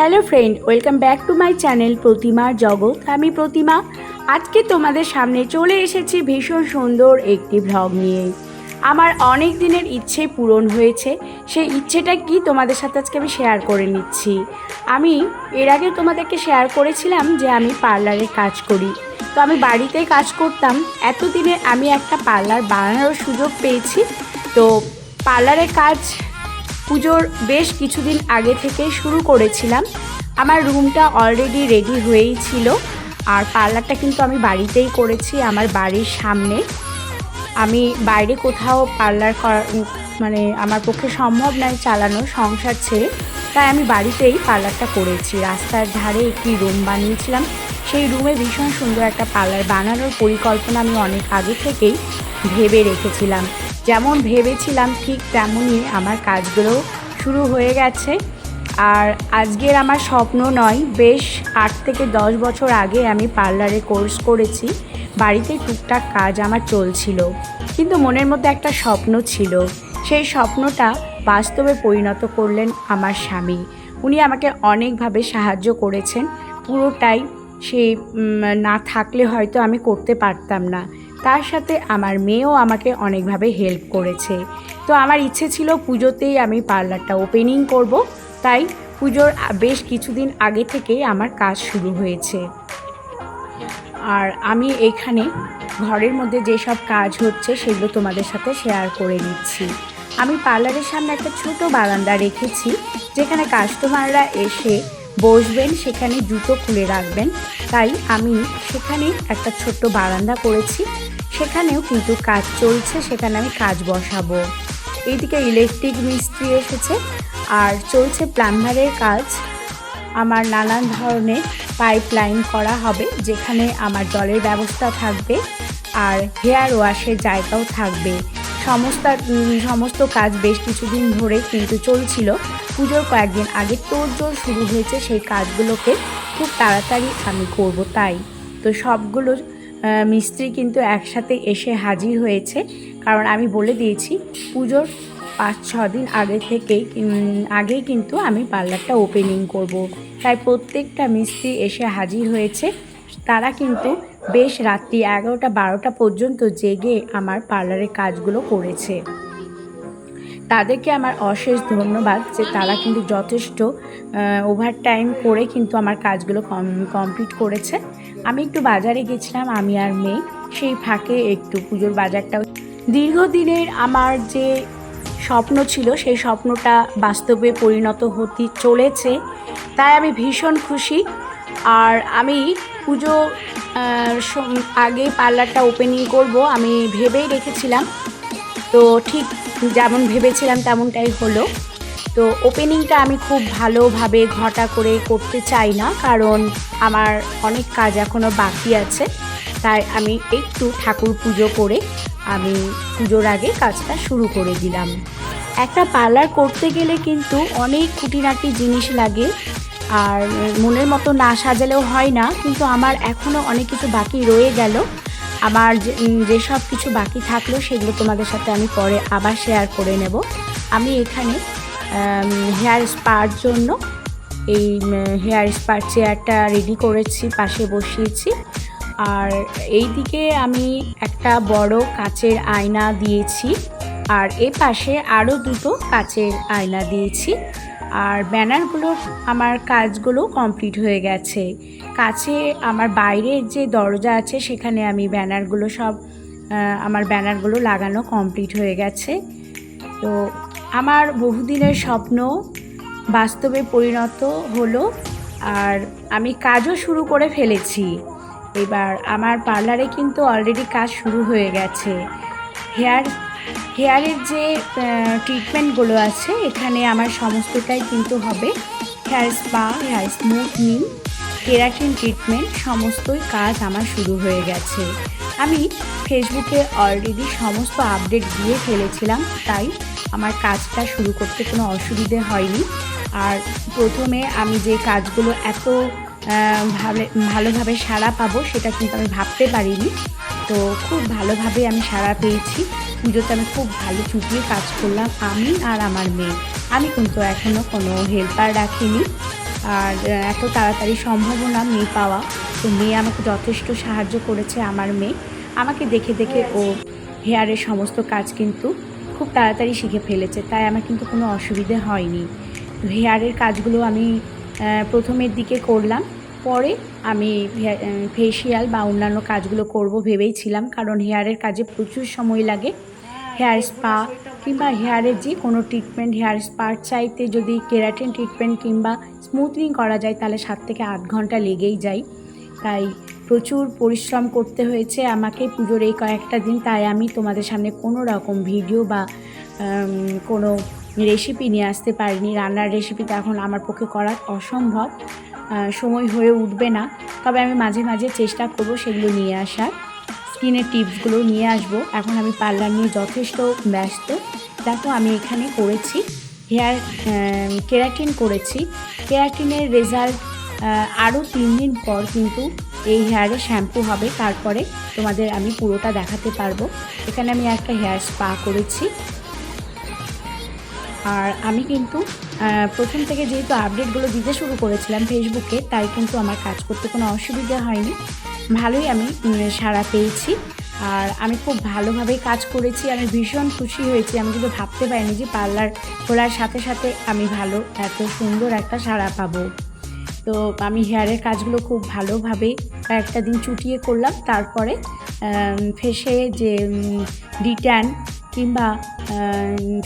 Hello friend, welcome back to my channel প্রতিমার জগৎ। আমি প্রতিমা। আজকে তোমাদের সামনে চলে এসেছি ভীষণ সুন্দর একটি ভ্লগ নিয়ে। আমার অনেক দিনের ইচ্ছে পূরণ হয়েছে। সেই ইচ্ছেটা কি তোমাদের সাথে আজকে আমি শেয়ার করে নিচ্ছি। আমি এর আগে তোমাদেরকে শেয়ার করেছিলাম যে আমি পার্লারে কাজ করি। তো আমি বাড়িতে কাজ করতাম। এতদিনে আমি একটা পার্লার বানানোর সুযোগ পেয়েছি। তো পার্লারের কাজ পুজোর বেশ কিছুদিন আগে থেকেই শুরু করেছিলাম। আমার রুমটা অলরেডি রেডি হয়েই ছিল। আর পার্লারটা কিন্তু আমি বাড়িতেই করেছি, আমার বাড়ির সামনে। আমি বাইরে কোথাও পার্লার মানে আমার পক্ষে সম্ভব নয় চালানো, সংসার ছেড়ে। তাই আমি বাড়িতেই পার্লারটা করেছি। রাস্তার ধারে একটি রুম বানিয়েছিলাম। সেই রুমে ভীষণ সুন্দর একটা পার্লার বানানোর পরিকল্পনা আমি অনেক আগে থেকেই ভেবে রেখেছিলাম। যেমন ভেবেছিলাম ঠিক তেমনই আমার কাজগুলো শুরু হয়ে গেছে। আর আজকের আমার স্বপ্ন নয়, বেশ আট থেকে দশ বছর আগে আমি পার্লারে কোর্স করেছি, বাড়িতে টুকটাক কাজ আমার চলছিল। কিন্তু মনের মধ্যে একটা স্বপ্ন ছিল। সেই স্বপ্নটা বাস্তবে পরিণত করলেন আমার স্বামী। উনি আমাকে অনেকভাবে সাহায্য করেছেন। পুরোটাই সে না থাকলে হয়তো আমি করতে পারতাম না। তার সাথে আমার মেয়েও আমাকে অনেকভাবে হেল্প করেছে। তো আমার ইচ্ছে ছিল পুজোতেই আমি পার্লারটা ওপেনিং করব। তাই পুজোর বেশ কিছুদিন আগে থেকেই আমার কাজ শুরু হয়েছে। আর আমি এখানে ঘরের মধ্যে যেসব কাজ হচ্ছে সেগুলো তোমাদের সাথে শেয়ার করে নিচ্ছি আমি পার্লারের সামনে একটা ছোট বারান্দা রেখেছি, যেখানে কাস্টমাররা এসে বসবেন, সেখানে জুতো খুলে রাখবেন। তাই আমি সেখানে একটা ছোট্ট বারান্দা করেছি। সেখানেও কিন্তু কাজ চলছে, সেখানে আমি কাজ বসাবো। এইদিকে ইলেকট্রিক মিস্ত্রি এসেছে আর চলছে প্লাম্বারের কাজ। আমার নানান ধরনের পাইপ লাইন করা হবে, যেখানে আমার জলের ব্যবস্থা থাকবে আর হেয়ার ওয়াশের জায়গাও থাকবে। সমস্ত সমস্ত কাজ বেশ কিছুদিন ধরে কিন্তু চলছিল। পুজোর কয়েকদিন আগে তোড়জোড় শুরু হয়েছে সেই কাজগুলোকে খুব তাড়াতাড়ি আমি করব তাই। তো সবগুলো মিস্ত্রি কিন্তু একসাথে এসে হাজির হয়েছে। কারণ আমি বলে দিয়েছি, পুজোর পাঁচ, ছ দিন আগে থেকেই আগেই কিন্তু আমি পার্লারটা ওপেনিং করব। তাই প্রত্যেকটা মিস্ত্রি এসে হাজির হয়েছে। তারা কিন্তু বেশ রাত্রি এগারোটা, বারোটা পর্যন্ত জেগে আমার পার্লারের কাজগুলো করেছে। তাদেরকে আমার অশেষ ধন্যবাদ যে তারা কিন্তু যথেষ্ট ওভার টাইম করে কিন্তু আমার কাজগুলো কমপ্লিট করেছে। আমি একটু বাজারে গেছিলাম, আমি আর মেয়ে। সেই ফাঁকে একটু পুজোর বাজারটাও। দীর্ঘদিনের আমার যে স্বপ্ন ছিল, সেই স্বপ্নটা বাস্তবে পরিণত হতে চলেছে। তাই আমি ভীষণ খুশি। আর আমি পুজো আগে পার্লারটা ওপেনিং করব, আমি ভেবেই রেখেছিলাম তো ঠিক যেমন ভেবেছিলাম তেমনটাই হলো। তো ওপেনিংটা আমি খুব ভালোভাবে ঘটা করে করতে চাই না, কারণ আমার অনেক কাজ এখনও বাকি আছে। তাই আমি একটু ঠাকুর পুজো করে আমি পুজোর আগে কাজটা শুরু করে দিলাম। একটা পার্লার করতে গেলে কিন্তু অনেক খুঁটিনাটি জিনিস লাগে, আর মনের মতো না সাজালেও হয় না, কিন্তু আমার এখনও অনেক কিছু বাকি রয়ে গেল। আমার যেসব কিছু বাকি থাকল সেগুলো তোমাদের সাথে আমি পরে আবার শেয়ার করে নেব। আমি এখানে হেয়ার স্পার জন্য এই হেয়ার স্পার চেয়ারটা রেডি করেছি, পাশে বসিয়েছি। আর এই দিকে আমি একটা বড় কাচের আয়না দিয়েছি। আর এ পাশে আরও দুটো কাচের আয়না দিয়েছি। আর ব্যানারগুলো আমার কাজগুলো কমপ্লিট হয়ে গেছে। কাছে আমার বাইরের যে দরজা আছে, সেখানে আমি ব্যানারগুলো সব আমার ব্যানারগুলো লাগানো কমপ্লিট হয়ে গেছে। তো আমার বহুদিনের স্বপ্ন বাস্তবে পরিণত হলো আর আমি কাজও শুরু করে ফেলেছি। এবার আমার পার্লারে কিন্তু অলরেডি কাজ শুরু হয়ে গেছে। হেয়ার হেয়ারের যে ট্রিটমেন্টগুলো আছে, এখানে আমার সমস্তটাই কিন্তু হবে। Hair spa, hair smoothing keratin treatment সমস্তই কাজ আমার শুরু হয়ে গেছে। আমি ফেসবুকে অলরেডি সমস্ত আপডেট দিয়ে ফেলেছিলাম, তাই আমার কাজটা শুরু করতে কোনো অসুবিধে হয়নি। আর প্রথমে আমি যে কাজগুলো এত ভালোভাবে সাড়া পাবো, সেটা কিন্তু আমি ভাবতে পারিনি। তো খুব ভালোভাবে আমি সাড়া পেয়েছি। পুজোতে আমি খুব ভালো চুটিয়ে কাজ করলাম আমি আর আমার মেয়ে। আমি কিন্তু এখনও কোনো হেল্পার রাখিনি। আর এত তাড়াতাড়ি সম্ভবও না মেয়ে পাওয়া। তো মেয়ে আমাকে যথেষ্ট সাহায্য করেছে আমার মেয়ে। আমাকে দেখে দেখে ও হেয়ারের সমস্ত কাজ কিন্তু খুব তাড়াতাড়ি শিখে ফেলেছে। তাই আমার কিন্তু কোনো অসুবিধে হয়নি। হেয়ারের কাজগুলো আমি প্রথমের দিকে করলাম। পরে আমি ফেসিয়াল বা অন্যান্য কাজগুলো করব ভেবেই ছিলাম। কারণ হেয়ারের কাজে প্রচুর সময় লাগে। হেয়ার স্পা কিংবা হেয়ারের যে কোনো ট্রিটমেন্ট হেয়ার স্পার চাইতে যদি কেরাটিন ট্রিটমেন্ট কিংবা স্মুথনিং করা যায় তাহলে সাত থেকে আট ঘণ্টা লেগেই যায়। তাই প্রচুর পরিশ্রম করতে হয়েছে আমাকে পুজোর এই কয়েকটা দিন। তাই আমি তোমাদের সামনে কোনো রকম ভিডিও বা কোনো রেসিপি নিয়ে আসতে পারিনি। রান্নার রেসিপিটা এখন আমার পক্ষে করা অসম্ভব। সময় হয়ে উঠবে না। তবে আমি মাঝে মাঝে চেষ্টা করব সেগুলো নিয়ে আসার। স্কিনের টিপসগুলো নিয়ে আসব। এখন আমি পার্লার নিয়ে যথেষ্ট ব্যস্ত। দেখো আমি এখানে করেছি হেয়ার কেরাটিন করেছি। কেরাটিনের রেজাল্ট আরও তিন দিন পর কিন্তু এই হেয়ারে শ্যাম্পু হবে। তারপরে তোমাদের আমি পুরোটা দেখাতে পারব। এখানে আমি একটা হেয়ার স্পা করেছি। আর আমি কিন্তু প্রথম থেকে যেহেতু আপডেটগুলো দিতে শুরু করেছিলাম ফেসবুকে তাই কিন্তু আমার কাজ করতে কোনো অসুবিধা হয়নি। ভালোই আমি সাড়া পেয়েছি। আর আমি খুব ভালোভাবেই কাজ করেছি, আমি ভীষণ খুশি হয়েছি। আমি কিন্তু ভাবতে পারিনি যে পার্লার খোলার সাথে সাথে আমি ভালো, এত সুন্দর একটা সাড়া পাবো। তো আমি হেয়ারের কাজগুলো খুব ভালোভাবে কয়েকটা দিন চুটিয়ে করলাম। তারপরে ফেসে যে ডিট্যান কিংবা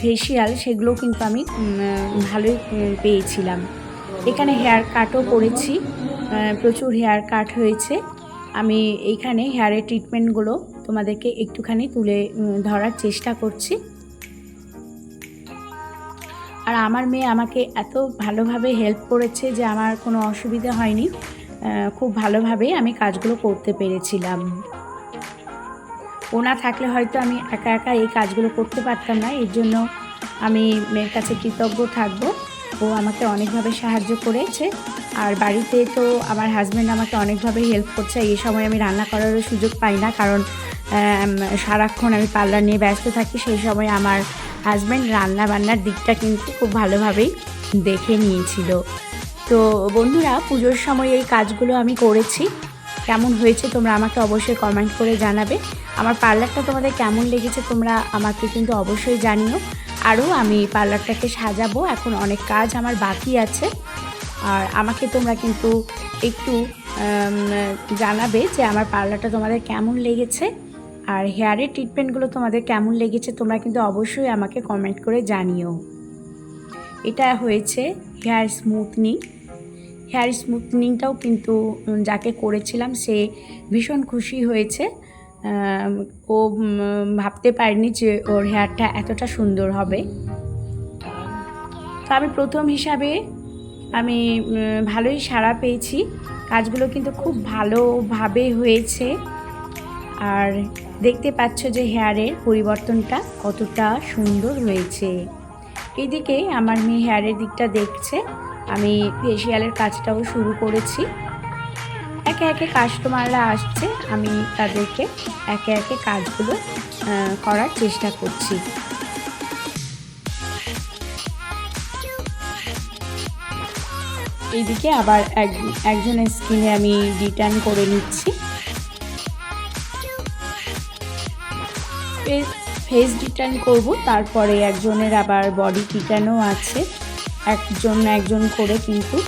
ফেসিয়াল সেগুলো কিন্তু আমি ভালোই পেয়েছিলাম। এখানে হেয়ার কাটও করেছি প্রচুর হেয়ার কাট হয়েছে। আমি এইখানে হেয়ারের ট্রিটমেন্টগুলো তোমাদেরকে একটুখানি তুলে ধরার চেষ্টা করছি। আর আমার মেয়ে আমাকে এত ভালোভাবে হেল্প করেছে যে আমার কোনো অসুবিধা হয়নি। খুব ভালোভাবেই আমি কাজগুলো করতে পেরেছিলাম। ও না থাকলে হয়তো আমি একা একা এই কাজগুলো করতে পারতাম না, এর জন্য আমি মেয়ের কাছে কৃতজ্ঞ থাকব। ও আমাকে অনেকভাবে সাহায্য করেছে। আর বাড়িতে তো আমার হাজব্যান্ড আমাকে অনেকভাবে হেল্প করছে। এই সময় আমি রান্না করারও সুযোগ পাই না, কারণ সারাক্ষণ আমি পার্লার নিয়ে ব্যস্ত থাকি। সেই সময় আমার হাজব্যান্ড রান্না বান্নার দিকটা কিন্তু খুব ভালোভাবেই দেখে নিয়েছিল। তো বন্ধুরা, পুজোর সময় এই কাজগুলো আমি করেছি। কেমন হয়েছে তোমরা আমাকে অবশ্যই কমেন্ট করে জানাবে। আমার পার্লারটা তোমাদের কেমন লেগেছে তোমরা আমাকে কিন্তু অবশ্যই জানিও। আরও আমি পার্লারটাকে সাজাবো, এখন অনেক কাজ আমার বাকি আছে। আর আমাকে তোমরা কিন্তু একটু জানাবে যে আমার পার্লারটা তোমাদের কেমন লেগেছে। আর হেয়ারের ট্রিটমেন্টগুলো তোমাদের কেমন লেগেছে তোমরা কিন্তু অবশ্যই আমাকে কমেন্ট করে জানিও। এটা হয়েছে হেয়ার স্মুথনিং হেয়ার স্মুথনিংটাও কিন্তু যাকে করেছিলাম সে ভীষণ খুশি হয়েছে। ও ভাবতে পারেনি যে ওর হেয়ারটা এতটা সুন্দর হবে। তো আমি প্রথম হিসাবে আমি ভালোই সাড়া পেয়েছি। কাজগুলো কিন্তু খুব ভালোভাবে হয়েছে। আর দেখতে পাচ্ছ যে হেয়ারের পরিবর্তনটা কতটা সুন্দর হয়েছে। এদিকে আমার মেয়ে হেয়ারের দিকটা দেখছে। আমি ফেসিয়ালের কাজটাও শুরু করেছি। একে একে কাস্টমাররা আসছে, আমি তাদেরকে একে একে কাজগুলো করার চেষ্টা করছি। এইদিকে আবার এক একজনের স্কিনে আমি রিটার্ন করে নিচ্ছি। ফেস রিটার্ন করব, তারপরে একজনের আবার বডি রিটার্নও আছে। একজন একজন করে কিন্তু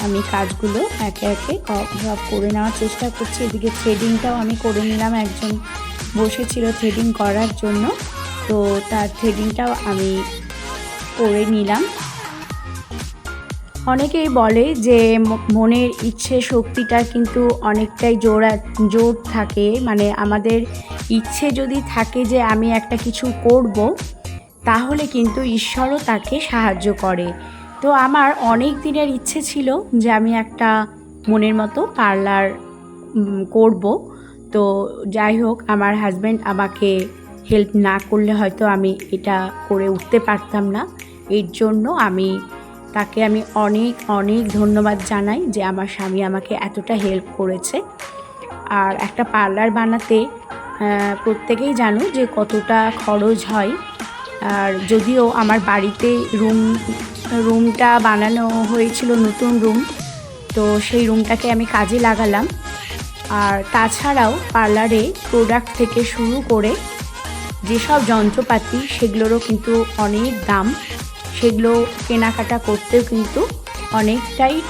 আমি কাজগুলো একে একে সব করে নেওয়ার চেষ্টা করছি। এদিকে থ্রেডিংটাও আমি করে নিলাম। একজন বসেছিল থ্রেডিং করার জন্য। তো তার থ্রেডিংটাও আমি করে নিলাম। অনেকেই বলে যে মনের ইচ্ছে শক্তিটা কিন্তু অনেকটাই জোর জোর থাকে। মানে আমাদের ইচ্ছে যদি থাকে যে আমি একটা কিছু করব, তাহলে কিন্তু ঈশ্বরও তাকে সাহায্য করে। তো আমার অনেক দিনের ইচ্ছে ছিল যে আমি একটা মনের মতো পার্লার করব। তো যাই হোক, আমার হাজব্যান্ড আমাকে হেল্প না করলে হয়তো আমি এটা করে উঠতে পারতাম না। এর জন্য আমি, তাকে আমি অনেক অনেক ধন্যবাদ জানাই যে আমার স্বামী আমাকে এতটা হেল্প করেছে। আর একটা পার্লার বানাতে প্রত্যেকেই জানো যে কতটা খরচ হয়। আর যদিও আমার বাড়িতে রুম রুমটা বানানো হয়েছিল, নতুন রুম। তো সেই রুমটাকে আমি কাজে লাগালাম। আর তাছাড়াও পার্লারে প্রোডাক্ট থেকে শুরু করে যেসব যন্ত্রপাতি, সেগুলোরও কিন্তু অনেক দাম। সেগুলো কেনাকাটা করতেও কিন্তু অনেকটাই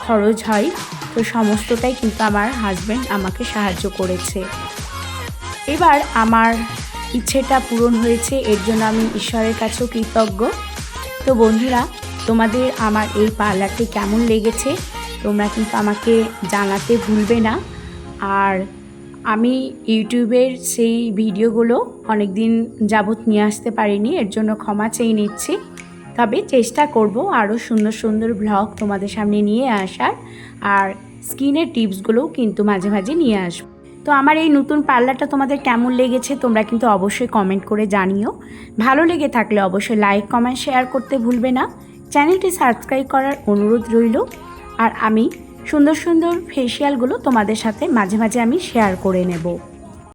খরচ হয়। তো সমস্তটাই কিন্তু আমার হাজব্যান্ড আমাকে সাহায্য করেছে। এবার আমার ইচ্ছেটা পূরণ হয়েছে, এর জন্য আমি ঈশ্বরের কাছেও কৃতজ্ঞ। তো বন্ধুরা, তোমাদের আমার এই পার্লারটি কেমন লেগেছে তোমরা কিন্তু আমাকে জানাতে ভুলবে না। আর আমি ইউটিউবের সেই ভিডিওগুলো অনেক দিন যাবৎ নিয়ে আসতে পারিনি, এর জন্য ক্ষমা চেয়ে নিচ্ছি। তবে চেষ্টা করব আরও সুন্দর সুন্দর ব্লগ তোমাদের সামনে নিয়ে আসার, আর স্কিনের টিপসগুলোও কিন্তু মাঝে মাঝে নিয়ে আসব। তো আমার এই নতুন পার্লারটা তোমাদের কেমন লেগেছে তোমরা কিন্তু অবশ্যই কমেন্ট করে জানিও। ভালো লেগে থাকলে অবশ্যই লাইক কমেন্ট শেয়ার করতে ভুলবে না। চ্যানেলটি সাবস্ক্রাইব করার অনুরোধ রইল। আর আমি সুন্দর সুন্দর ফেসিয়ালগুলো তোমাদের সাথে মাঝে মাঝে আমি শেয়ার করে নেব।